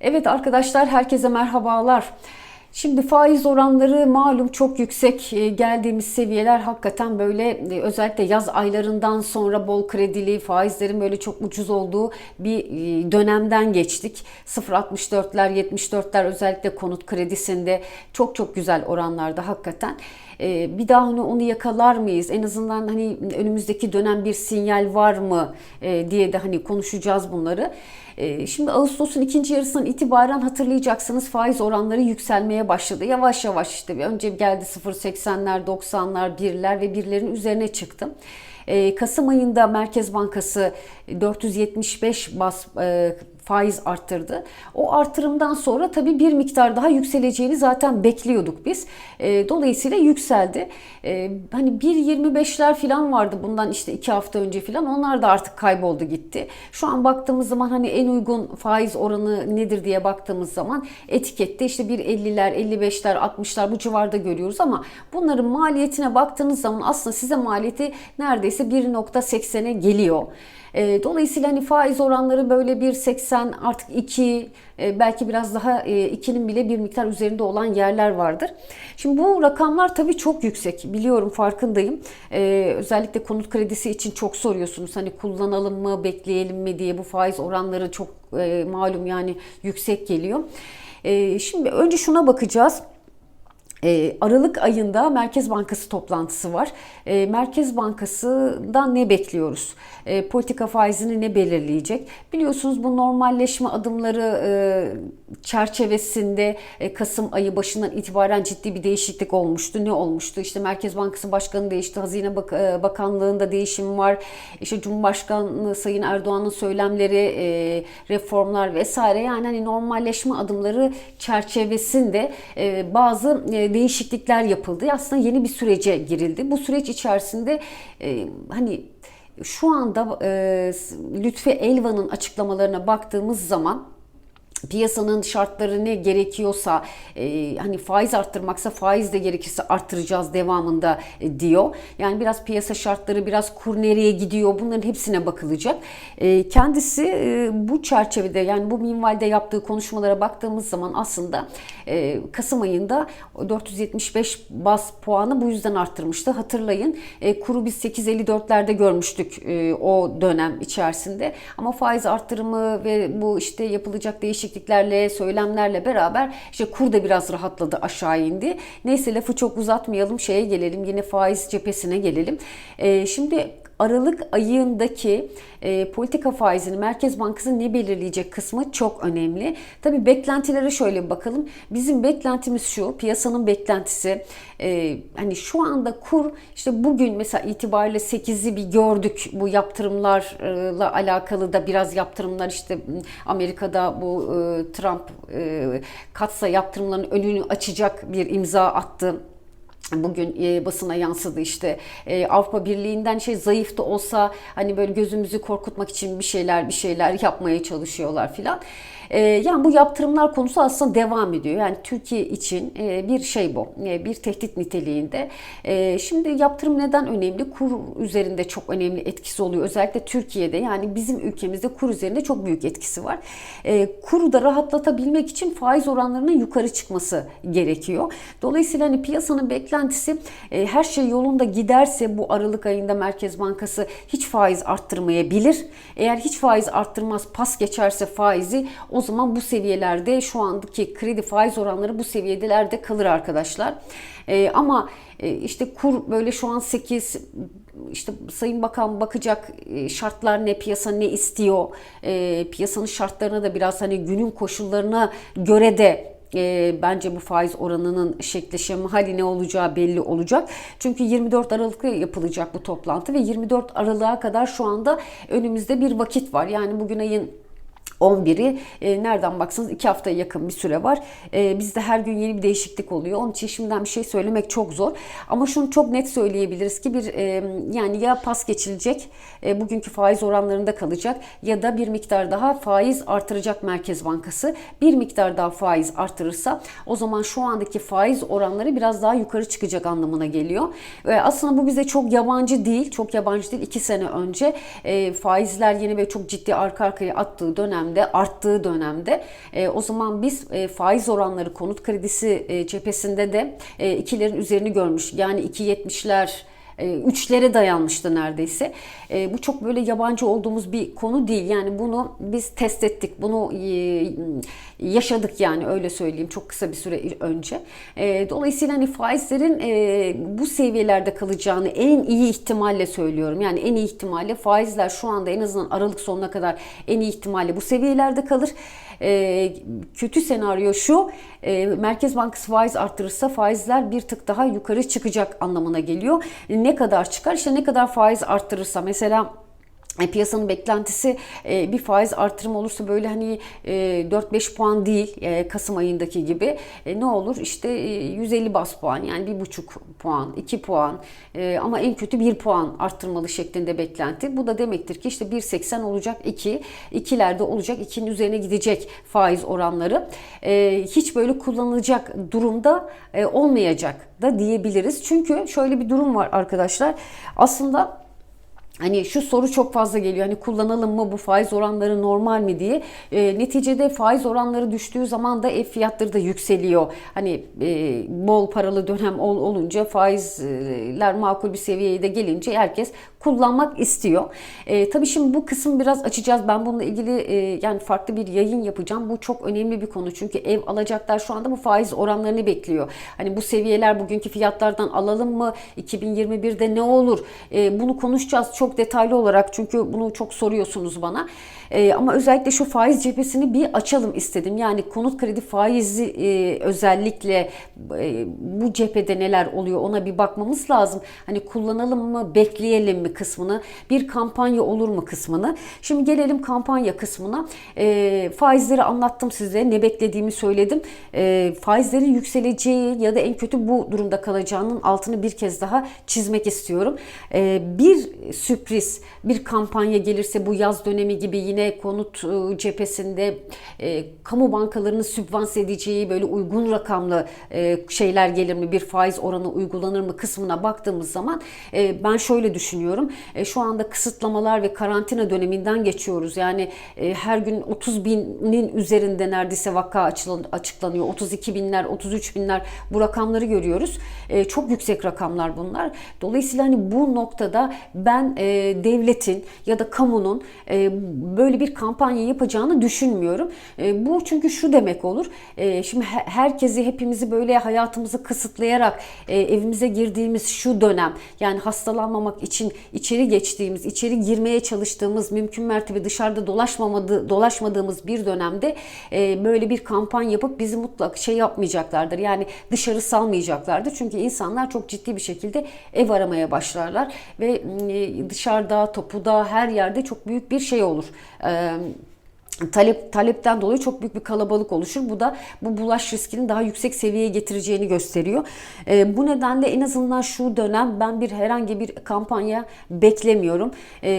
Evet arkadaşlar herkese merhabalar. Şimdi faiz oranları malum çok yüksek E, geldiğimiz seviyeler hakikaten böyle e, özellikle yaz aylarından sonra bol kredili faizlerin böyle çok ucuz olduğu bir e, dönemden geçtik. 0.64'ler 74'ler özellikle konut kredisinde çok çok güzel oranlarda hakikaten. Bir daha hani onu yakalar mıyız? En azından hani önümüzdeki dönem bir sinyal var mı diye de hani konuşacağız bunları. Şimdi Ağustos'un ikinci yarısından itibaren hatırlayacaksınız faiz oranları yükselmeye başladı. Yavaş yavaş işte önce geldi 0.80'ler, 90'lar, 1'ler ve 1'lerin üzerine çıktı. E, Kasım ayında Merkez Bankası 475 bas e, faiz arttırdı. O artırımdan sonra tabii bir miktar daha yükseleceğini zaten bekliyorduk biz. E, dolayısıyla yükseldi. E, hani 1.25'ler falan vardı bundan işte iki hafta önce falan. Onlar da artık kayboldu gitti. Şu an baktığımız zaman hani en uygun faiz oranı nedir diye baktığımız zaman etikette işte 1.50'ler, 55'ler, 60'lar bu civarda görüyoruz ama bunların maliyetine baktığınız zaman aslında size maliyeti neredeyse 1.80'e geliyor. E, Dolayısıyla hani faiz oranları böyle 1.80 artık 2 e, belki biraz daha 2'nin bile bir miktar üzerinde olan yerler vardır. Şimdi bu rakamlar tabii çok yüksek. Biliyorum farkındayım. E, Özellikle konut kredisi için çok soruyorsunuz. Hani kullanalım mı, bekleyelim mi diye bu faiz oranları çok e, malum yani yüksek geliyor. E, Şimdi önce şuna bakacağız. E, Aralık ayında Merkez Bankası toplantısı var. E, Merkez Bankası'dan ne bekliyoruz? E, politika faizini ne belirleyecek? Biliyorsunuz bu normalleşme adımları e, çerçevesinde e, Kasım ayı başından itibaren ciddi bir değişiklik olmuştu. Ne olmuştu? İşte Merkez Bankası Başkanı değişti. Hazine Bak e, Bakanlığı'nda değişim var. İşte Cumhurbaşkanı Sayın Erdoğan'ın söylemleri, e, reformlar vesaire yani hani normalleşme adımları çerçevesinde bazı değişiklikler yapıldı. Aslında yeni bir sürece girildi. Bu süreç içerisinde hani şu anda Lütfi Elvan'ın açıklamalarına baktığımız zaman piyasanın şartları ne gerekiyorsa e, hani faiz arttırmaksa faiz de gerekirse arttıracağız devamında e, diyor. Yani biraz piyasa şartları biraz kur nereye gidiyor bunların hepsine bakılacak. E, kendisi e, bu çerçevede yani bu minvalde yaptığı konuşmalara baktığımız zaman aslında e, Kasım ayında 475 bas puanı bu yüzden arttırmıştı. Hatırlayın e, kuru biz 8.54'lerde görmüştük e, o dönem içerisinde ama faiz arttırımı ve bu işte yapılacak değişik değişikliklerle, söylemlerle beraber işte kur da biraz rahatladı, aşağı indi. Neyse lafı çok uzatmayalım, şeye gelelim, yine faiz cephesine gelelim. Ee, şimdi Aralık ayındaki e, politika faizini Merkez Bankası ne belirleyecek kısmı çok önemli. Tabii beklentilere şöyle bakalım. Bizim beklentimiz şu, piyasanın beklentisi e, hani şu anda kur işte bugün mesela itibariyle 8'i bir gördük bu yaptırımlarla alakalı da biraz yaptırımlar işte Amerika'da bu e, Trump e, katsa yaptırımların önünü açacak bir imza attı bugün e, basına yansıdı işte e, Avrupa Birliği'nden şey zayıf da olsa hani böyle gözümüzü korkutmak için bir şeyler bir şeyler yapmaya çalışıyorlar filan. E, yani bu yaptırımlar konusu aslında devam ediyor. Yani Türkiye için e, bir şey bu. E, bir tehdit niteliğinde. E, şimdi yaptırım neden önemli? Kur üzerinde çok önemli etkisi oluyor. Özellikle Türkiye'de yani bizim ülkemizde kur üzerinde çok büyük etkisi var. E, kuru da rahatlatabilmek için faiz oranlarının yukarı çıkması gerekiyor. Dolayısıyla hani piyasanın beklentisi e, her şey yolunda giderse bu Aralık ayında Merkez Bankası hiç faiz arttırmayabilir. Eğer hiç faiz arttırmaz pas geçerse faizi o zaman bu seviyelerde şu andaki kredi faiz oranları bu seviyedelerde kalır arkadaşlar. E, ama işte kur böyle şu an 8 işte Sayın Bakan bakacak e, şartlar ne, piyasa ne istiyor, e, piyasanın şartlarına da biraz hani günün koşullarına göre de e, bence bu faiz oranının şekli şemali ne olacağı belli olacak. Çünkü 24 Aralık'ta yapılacak bu toplantı ve 24 Aralık'a kadar şu anda önümüzde bir vakit var. Yani bugün ayın 11'i e, nereden baksanız 2 haftaya yakın bir süre var. E, bizde her gün yeni bir değişiklik oluyor. Onun için şimdiden bir şey söylemek çok zor. Ama şunu çok net söyleyebiliriz ki bir e, yani ya pas geçilecek e, bugünkü faiz oranlarında kalacak ya da bir miktar daha faiz artıracak Merkez Bankası. Bir miktar daha faiz artırırsa o zaman şu andaki faiz oranları biraz daha yukarı çıkacak anlamına geliyor. Ve aslında bu bize çok yabancı değil. Çok yabancı değil. 2 sene önce e, faizler yine böyle çok ciddi arka arkaya attığı dönemde dönemde, arttığı dönemde e, o zaman biz e, faiz oranları konut kredisi e, cephesinde de e, ikilerin üzerini görmüş. Yani 2.70'ler e, üçlere dayanmıştı neredeyse. E, bu çok böyle yabancı olduğumuz bir konu değil. Yani bunu biz test ettik. Bunu e, yaşadık yani öyle söyleyeyim çok kısa bir süre önce. Dolayısıyla hani faizlerin bu seviyelerde kalacağını en iyi ihtimalle söylüyorum. Yani en iyi ihtimalle faizler şu anda en azından Aralık sonuna kadar en iyi ihtimalle bu seviyelerde kalır. Kötü senaryo şu Merkez Bankası faiz arttırırsa faizler bir tık daha yukarı çıkacak anlamına geliyor. Ne kadar çıkar? İşte ne kadar faiz arttırırsa mesela e, piyasanın beklentisi e, bir faiz artırım olursa böyle hani 4-5 e, puan değil Kasım ayındaki gibi ne olur işte 150 bas puan yani bir buçuk puan 2 puan ama en kötü 1 puan arttırmalı şeklinde beklenti. Bu da demektir ki işte 1.80 olacak 2 ikilerde olacak 2'nin üzerine gidecek faiz oranları hiç böyle kullanılacak durumda olmayacak da diyebiliriz. Çünkü şöyle bir durum var arkadaşlar aslında Hani şu soru çok fazla geliyor. Hani kullanalım mı bu faiz oranları normal mi diye. E, neticede faiz oranları düştüğü zaman da ev fiyatları da yükseliyor. Hani e, bol paralı dönem ol, olunca faizler makul bir seviyeye de gelince herkes kullanmak istiyor. E, tabii şimdi bu kısım biraz açacağız. Ben bununla ilgili e, yani farklı bir yayın yapacağım. Bu çok önemli bir konu. Çünkü ev alacaklar şu anda bu faiz oranlarını bekliyor. Hani bu seviyeler bugünkü fiyatlardan alalım mı? 2021'de ne olur? E, bunu konuşacağız çok detaylı olarak. Çünkü bunu çok soruyorsunuz bana. E, ama özellikle şu faiz cephesini bir açalım istedim. Yani konut kredi faizi e, özellikle e, bu cephede neler oluyor ona bir bakmamız lazım. Hani kullanalım mı, bekleyelim mi kısmını, bir kampanya olur mu kısmını. Şimdi gelelim kampanya kısmına. E, faizleri anlattım size. Ne beklediğimi söyledim. E, faizlerin yükseleceği ya da en kötü bu durumda kalacağının altını bir kez daha çizmek istiyorum. E, bir sürpriz, bir kampanya gelirse bu yaz dönemi gibi yine konut e, cephesinde e, kamu bankalarının sübvanse edeceği böyle uygun rakamlı e, şeyler gelir mi? Bir faiz oranı uygulanır mı kısmına baktığımız zaman e, ben şöyle düşünüyorum. E, şu anda kısıtlamalar ve karantina döneminden geçiyoruz. Yani e, her gün 30 binin üzerinde neredeyse vaka açıklanıyor. 32 binler, 33 binler bu rakamları görüyoruz. E, çok yüksek rakamlar bunlar. Dolayısıyla hani bu noktada ben e, devletin ya da kamunun e, böyle bir kampanya yapacağını düşünmüyorum. E, bu çünkü şu demek olur. E, şimdi herkesi hepimizi böyle hayatımızı kısıtlayarak e, evimize girdiğimiz şu dönem yani hastalanmamak için içeri geçtiğimiz, içeri girmeye çalıştığımız, mümkün mertebe dışarıda dolaşmamadı, dolaşmadığımız bir dönemde e, böyle bir kampanya yapıp bizi mutlak şey yapmayacaklardır. Yani dışarı salmayacaklardır. Çünkü insanlar çok ciddi bir şekilde ev aramaya başlarlar ve e, dışarıda, topuda, her yerde çok büyük bir şey olur talep talepten dolayı çok büyük bir kalabalık oluşur. Bu da bu bulaş riskini daha yüksek seviyeye getireceğini gösteriyor. E, bu nedenle en azından şu dönem ben bir herhangi bir kampanya beklemiyorum. E,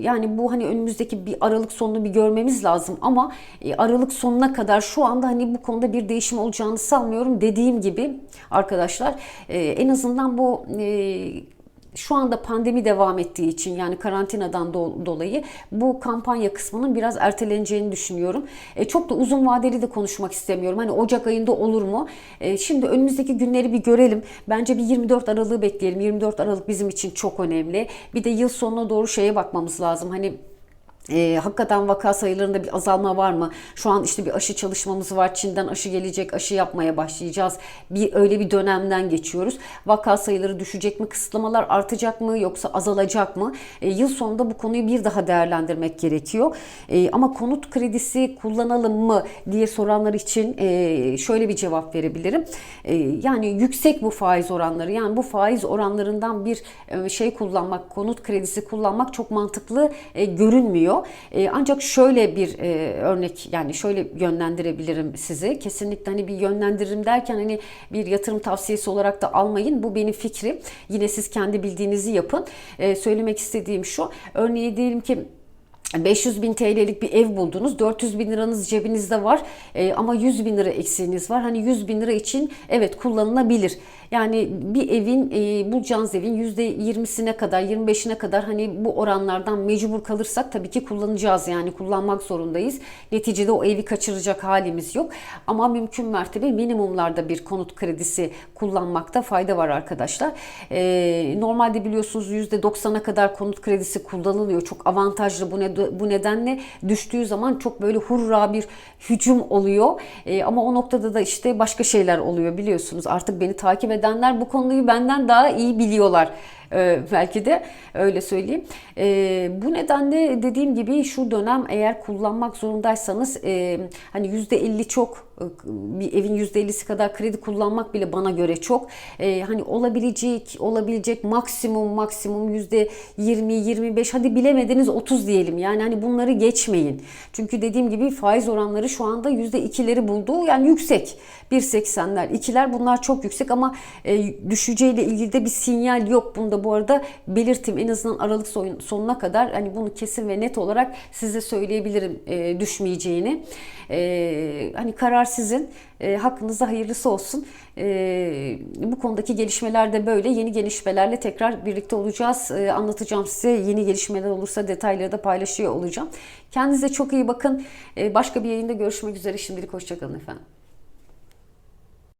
yani bu hani önümüzdeki bir Aralık sonunu bir görmemiz lazım ama e, Aralık sonuna kadar şu anda hani bu konuda bir değişim olacağını sanmıyorum. Dediğim gibi arkadaşlar e, en azından bu e, şu anda pandemi devam ettiği için yani karantinadan do- dolayı bu kampanya kısmının biraz erteleneceğini düşünüyorum. E, çok da uzun vadeli de konuşmak istemiyorum. Hani Ocak ayında olur mu? E, şimdi önümüzdeki günleri bir görelim. Bence bir 24 Aralık'ı bekleyelim. 24 Aralık bizim için çok önemli. Bir de yıl sonuna doğru şeye bakmamız lazım. Hani e, hakikaten vaka sayılarında bir azalma var mı? Şu an işte bir aşı çalışmamız var. Çin'den aşı gelecek, aşı yapmaya başlayacağız. Bir öyle bir dönemden geçiyoruz. Vaka sayıları düşecek mi? Kısıtlamalar artacak mı yoksa azalacak mı? E, yıl sonunda bu konuyu bir daha değerlendirmek gerekiyor. E, ama konut kredisi kullanalım mı diye soranlar için e, şöyle bir cevap verebilirim. E, yani yüksek bu faiz oranları. Yani bu faiz oranlarından bir e, şey kullanmak, konut kredisi kullanmak çok mantıklı e, görünmüyor oluyor. E, ancak şöyle bir e, örnek yani şöyle yönlendirebilirim sizi. Kesinlikle hani bir yönlendiririm derken hani bir yatırım tavsiyesi olarak da almayın. Bu benim fikrim. Yine siz kendi bildiğinizi yapın. E, söylemek istediğim şu. Örneği diyelim ki 500 bin TL'lik bir ev buldunuz. 400 bin liranız cebinizde var E, ama 100 bin lira eksiğiniz var. Hani 100 bin lira için evet kullanılabilir. Yani bir evin e, bulacağınız evin %20'sine kadar 25'ine kadar hani bu oranlardan mecbur kalırsak tabii ki kullanacağız yani kullanmak zorundayız. Neticede o evi kaçıracak halimiz yok. Ama mümkün mertebe minimumlarda bir konut kredisi kullanmakta fayda var arkadaşlar. E, normalde biliyorsunuz %90'a kadar konut kredisi kullanılıyor. Çok avantajlı bu, ne, bu nedenle düştüğü zaman çok böyle hurra bir hücum oluyor. E, ama o noktada da işte başka şeyler oluyor biliyorsunuz. Artık beni takip edenler bu konuyu benden daha iyi biliyorlar. Ee, belki de öyle söyleyeyim. Ee, bu nedenle dediğim gibi şu dönem eğer kullanmak zorundaysanız e, hani %50 çok e, bir evin %50'si kadar kredi kullanmak bile bana göre çok. Ee, hani olabilecek olabilecek maksimum maksimum %20 25 hadi bilemediniz 30 diyelim. Yani hani bunları geçmeyin. Çünkü dediğim gibi faiz oranları şu anda %2'leri buldu. Yani yüksek. 1.80'ler, 2'ler bunlar çok yüksek ama e, düşeceğiyle ilgili de bir sinyal yok bunda bu arada belirteyim en azından Aralık sonuna kadar hani bunu kesin ve net olarak size söyleyebilirim e, düşmeyeceğini. E, hani karar sizin. E, hakkınızda hayırlısı olsun. E, bu konudaki gelişmeler de böyle. Yeni gelişmelerle tekrar birlikte olacağız. E, anlatacağım size. Yeni gelişmeler olursa detayları da paylaşıyor olacağım. Kendinize çok iyi bakın. E, başka bir yayında görüşmek üzere. Şimdilik hoşçakalın efendim.